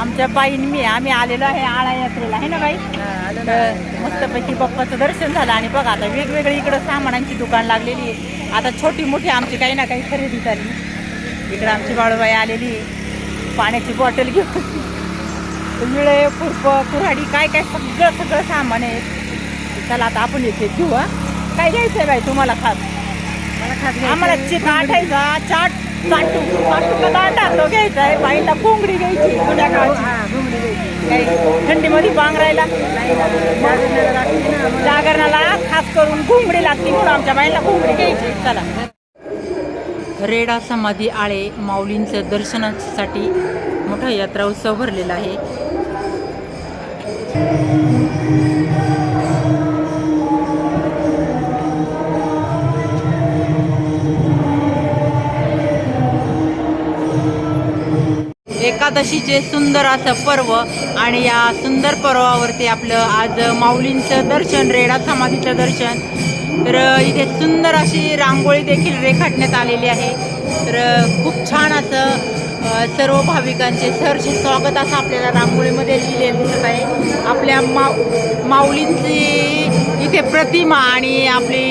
आमच्या बाईन मी आम्ही आलेलो आहे आळा यात्रेला आहे ना बाई? तर मस्तपैकी बाप्पाचं दर्शन झालं आणि बघा आता वेगवेगळे इकडं सामानांची दुकान लागलेली आहे. आता छोटी मोठी आमची काही ना काही खरेदी झाली. इकडं आमची बाळूबाई आलेली आहे. पाण्याची बॉटल घेऊन. विळे खुरप कुऱ्हाडी काय काय सगळं सगळं सामान आहे. चला आता आपण येते घेऊ हा. काय घ्यायचंय बाई तुम्हाला खास? आम्हाला चिक आठायचा चाट. चाटू चाटूचा दांडा? तो घ्यायचा आहे. बाईला कोंबडी घ्यायची जुन्या काळाची. थंडीमध्ये पांघरायला जागरणाला खास करून कोंबडी लागते म्हणून आमच्या बाईला कोंबडी घ्यायची चला. रेडा समाधी आळे माऊलींचं दर्शनासाठी मोठा यात्रा उत्सव भरलेला आहे. एकादशीचे सुंदर असं पर्व आणि या सुंदर पर्वावरती आपलं आज माऊलींचं दर्शन रेडा समाधीचं दर्शन. तर इथे सुंदर अशी रांगोळी देखील रेखाटण्यात आलेली आहे. तर खूप छान असं सर्व भाविकांचे सरचे स्वागत असं आपल्याला रांगोळीमध्ये लिहिलेलं दिसत आहे. आपल्या माऊ माऊलींची इथे प्रतिमा आणि आपली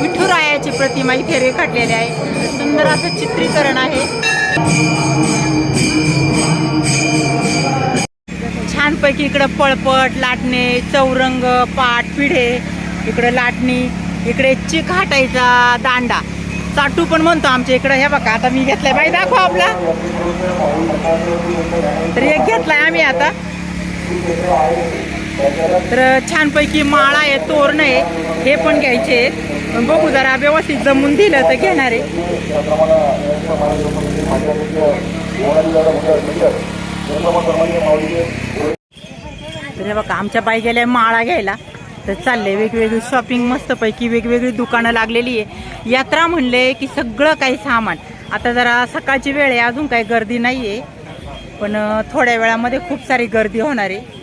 विठुरायाची प्रतिमा इथे रेखाटलेली आहे. सुंदर असं चित्रीकरण आहे. छानपैकी इकडं पळपट लाटणे चौरंग पाट पिढे इकडं लाटणी इकडे चिक हाटायचा दांडा. चाटू पण म्हणतो आमच्या इकडं. हे बघा आता मी घेतलाय. बाई दाखव आपला. तर एक घेतलाय आम्ही आता. तर छानपैकी माळा आहे तोरण आहे. हे पण घ्यायचे. आहेत. बघू जरा व्यवस्थित जमून दिलं तर घेणार आहे. तर हे बघा आमच्या बाई गेल्या माळा घ्यायला. तर चालले वेगवेगळी शॉपिंग मस्तपैकी वेगवेगळी दुकानं लागलेली आहे. यात्रा म्हणले की सगळं काही सामान. आता जरा सकाळची वेळ आहे अजून काही गर्दी नाही आहे पण थोड्या वेळामध्ये खूप सारी गर्दी होणार आहे.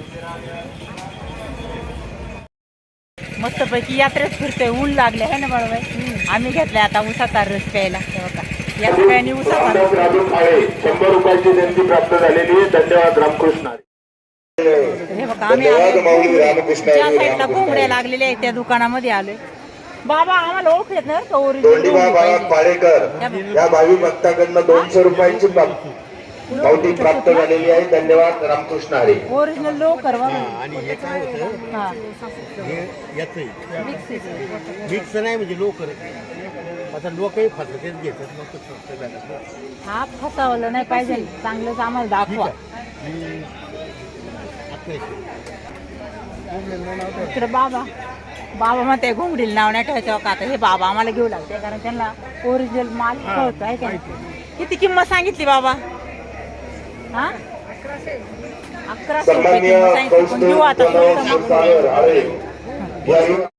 मस्तपैकी यात्रेत फिरतोय ऊन लागले आहे ना बाळबाई? आम्ही घेतले आता उसाचा रस प्यायला बघा. या सगळ्यांनी उसाचा रस. राजू शंभर रुपयाची देणगी प्राप्त झालेली आहे. धन्यवाद रामकृष्ण. बघा आम्ही आलोय. ज्या साईडला कोंबड्या लागलेल्या आहेत त्या दुकानामध्ये आलोय. बाबा आम्हाला ओळख येत ना बाळा पाळेकर या भावी भक्ताकडनं दोनशे रुपयांची प्राप्त पावती प्राप्त झालेली आहे. धन्यवाद रामकृष्ण हरी. ओरिजिनल लोकर बघा आणि हे काय होतं? हा. हे याचं मिक्स नाही म्हणजे लोक आता लोकही फसतेच घेतात. लोक स्वस्त हा फसावलं नाही पाहिजे. चांगलंच आम्हाला दाखवा. आता इकडे बाबा. बाबा म्हणते घुंगडीला नाव नाही ठेवायचं का आता? हे बाबा आम्हाला घेऊ लागते कारण त्यांना ओरिजिनल माल कळतो आहे का? किती किंमत सांगितली बाबा? हा? अकराशे रुपये सन्मान्य किंमत सांगितली पण घेऊ कौस्तुभ आता